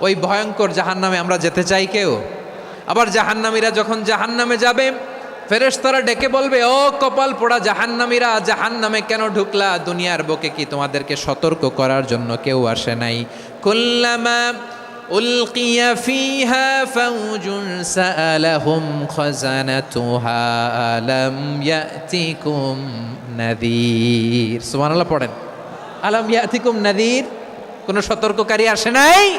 ওই ভয়ঙ্কর জাহান্নামে আমরা যেতে চাই কেউ? আবার জাহান্নামীরা যখন জাহান্নামে যাবে, ফেরেশতারা ডেকে বলবে, ও কপাল পোড়া জাহান্নামীরা, জাহান্নামে কেন ঢুকলা? দুনিয়ার বুকে কি তোমাদেরকে সতর্ক করার জন্য কেউ আসে নাই? কুল্লামা পড়েন। আলাম ইয়াতিকুম নাযীর কোনো সতর্ককারী আসে নাই?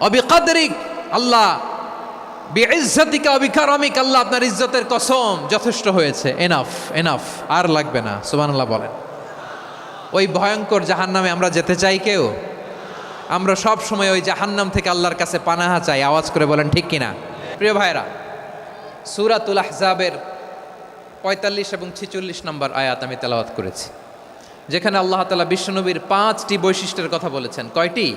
অবিকাদরিক, আল্লাহ, বেইজ্জাতিকা, অবিকারমিক, আল্লাহ আপনার ইজ্জতের কসম যথেষ্ট হয়েছে। এনাফ এনাফ আর লাগবে না, সুবহানাল্লাহ বলেন। ওই ভয়ঙ্কর জাহান্নামে আমরা যেতে চাই কেউ? আমরা সব সময় ওই জাহান্নাম থেকে আল্লাহর কাছে পানাহা চাই, আওয়াজ করে বলেন, ঠিক কিনা? প্রিয় ভাইরা সুরাতুল আহজাবের পঁয়তাল্লিশ এবং ছিচল্লিশ নম্বর আয়াত আমি তেলাওয়াত করেছি। যেখানে আল্লাহ তালা বিশ্বনবীর পাঁচটি বৈশিষ্ট্যের কথা বলেছেন। কয়টি?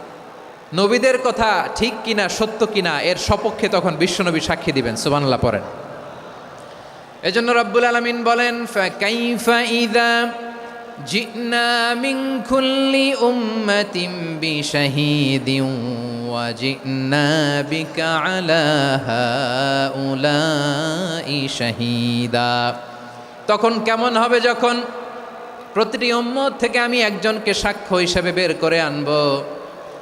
নবীদের কথা ঠিক কিনা, সত্য কিনা, এর সপক্ষে তখন বিশ্বনবী সাক্ষী দিবেন, সুবহানাল্লাহ পড়েন। এজন্য রব্বুল আলমিন বলেন তখন কেমন হবে যখন প্রতিটি উম্মত থেকে আমি একজনকে সাক্ষ্য হিসেবে বের করে আনব?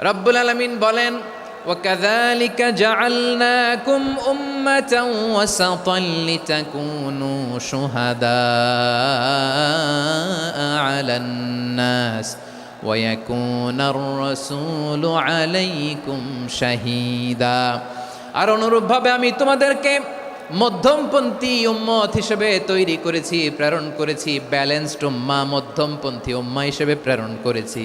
রব্বুল আলমিন বলেন وكذلك جعلناكم أمة وسطا لتكونوا شهداء على الناس ويكون الرسول عليكم شهيدا আর অনুরূপভাবে আমি তোমাদেরকে মধ্যমপন্থী উম্মত হিসেবে তৈরি করেছি প্রেরণ করেছি ব্যালেন্সড উম্মা মধ্যমপন্থী উম্মা হিসেবে প্রেরণ করেছি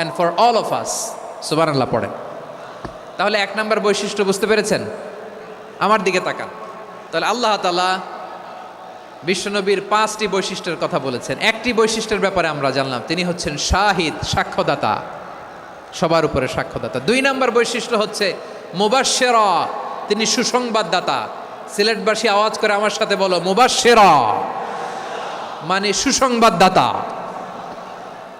and for all of us সুবান আল্লাহ পড়েন। তাহলে এক নম্বর বৈশিষ্ট্য বুঝতে পেরেছেন? আমার দিকে তাকান। তাহলে আল্লাহ তালা বিশ্বনবীর পাঁচটি বৈশিষ্ট্যের কথা বলেছেন। একটি বৈশিষ্ট্যের ব্যাপারে আমরা জানলাম, তিনি হচ্ছেন শাহিদ, সাক্ষ্যদাতা। সবার উপরে সাক্ষ্যদাতা। দুই নম্বর বৈশিষ্ট্য হচ্ছে মুবাশেরা তিনি সুসংবাদদাতা। সিলেটবাসী আওয়াজ করে আমার সাথে বলো মুবাশেরা মানে সুসংবাদদাতা।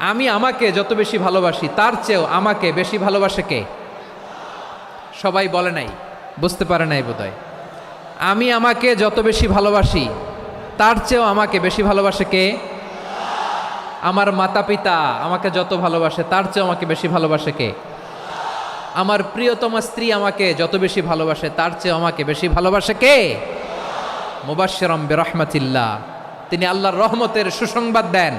আমি আমাকে যত বেশি ভালোবাসি, তার চেয়েও আমাকে বেশি ভালোবাসে কে? সবাই বলে নাই, বুঝতে পারে নাই বোধহয়। আমি আমাকে যত বেশি ভালোবাসি, তার চেয়েও আমাকে বেশি ভালোবাসে কে? আমার মাতা পিতা আমাকে যত ভালোবাসে, তার চেয়েও আমাকে বেশি ভালোবাসে কে? আমার প্রিয়তমা স্ত্রী আমাকে যত বেশি ভালোবাসে, তার চেয়েও আমাকে বেশি ভালোবাসে কে? মুবাশশিরাম বিরহমাতিল্লাহ। তিনি আল্লাহর রহমতের সুসংবাদ দেন।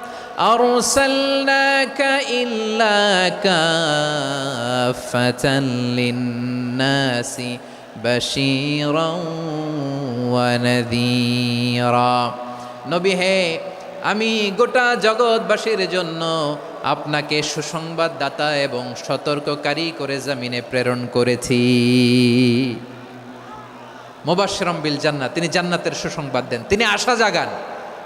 أرسلناك إلا كافة للناس بشيرا ونذيرا নবী হে আমি গোটা জগৎবাসীর জন্য আপনাকে সুসংবাদদাতা এবং সতর্ককারী করে জামিনে প্রেরণ করেছি মোবাশ্রম বিল জান্নাত তিনি জান্নাতের সুসংবাদ দেন তিনি আশা জাগান